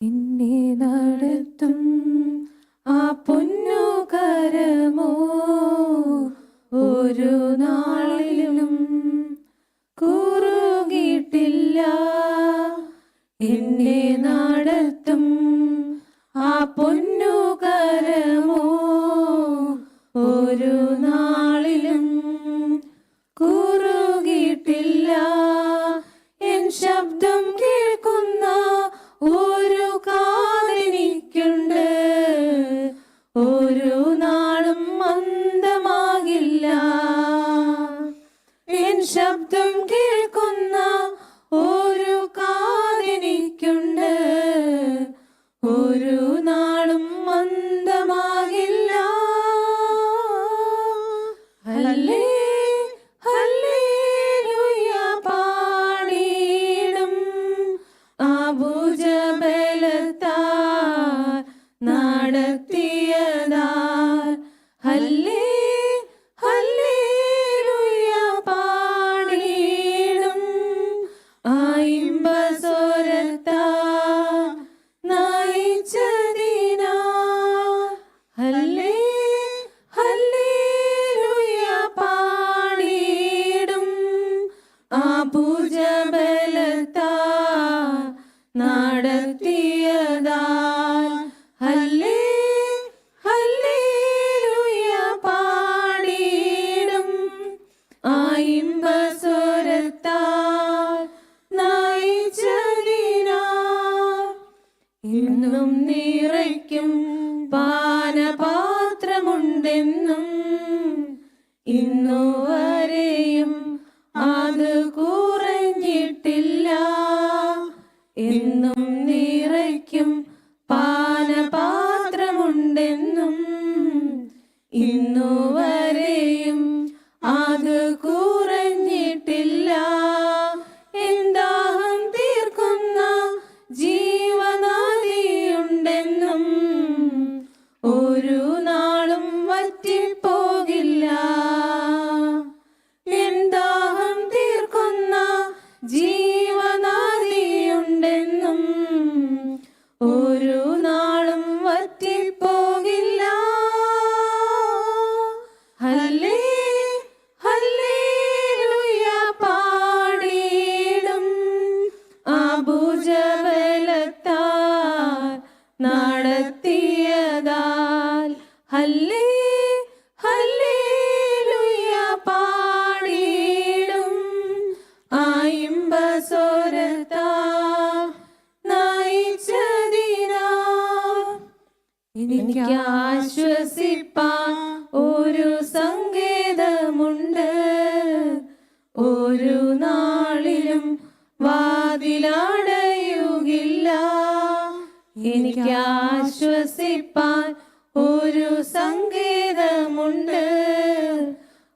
എന്നെ നടത്തും ആ പൊന്നു കരമോ ഒരു നാളിലും കുറുകിയിട്ടില്ല എന്നെ നടത്തും ആ പൊന്നു കരമോ ഒരു നാളിലും ഹല്ലേ ഹല്ലേലൂയ പാടിയിടും ആ ഭുജബലത്താൽ ഇന്നും നിറയ്ക്കും പാനപാത്രമുണ്ടെന്നും ഇന്നു വരെയും അത് കുറഞ്ഞിട്ടില്ല. എന്നും നിറയ്ക്കും പാനപാത്രമുണ്ടെന്നും ഇന്നു ഹല്ലേ ഹല്ലേലൂയ പാടിയിടും. ആ ഇമ്പസ്വരത്താൽ നയിച്ചതിനാൽ എനിക്ക് ആശ്വസിപ്പാൻ ഒരു സങ്കേതമുണ്ട്.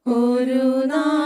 ഒരു നാളിലും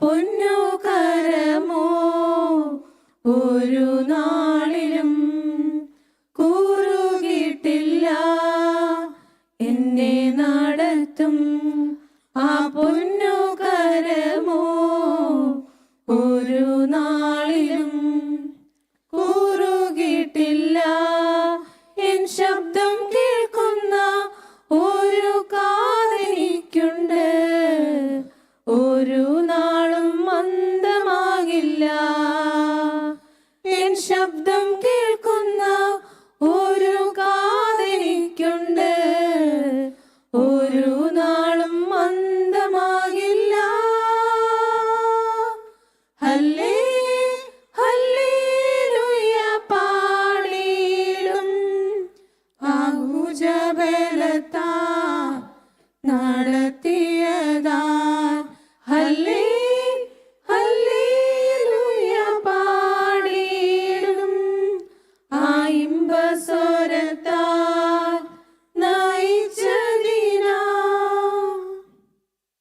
പൊന്നു കരമോ? ഒരു നാളിലും കൂറുകിട്ടില്ല. എന്നെ നടത്തും ആ പൊന്നു കരമോ? ശബ്ദം കേൾക്കുന്ന ഒരു കാതെനിക്കുണ്ട് ഒരു നാളും മന്ദമാകില്ല ഹല്ലേ ഹല്ലേലുയ പാടിയിടും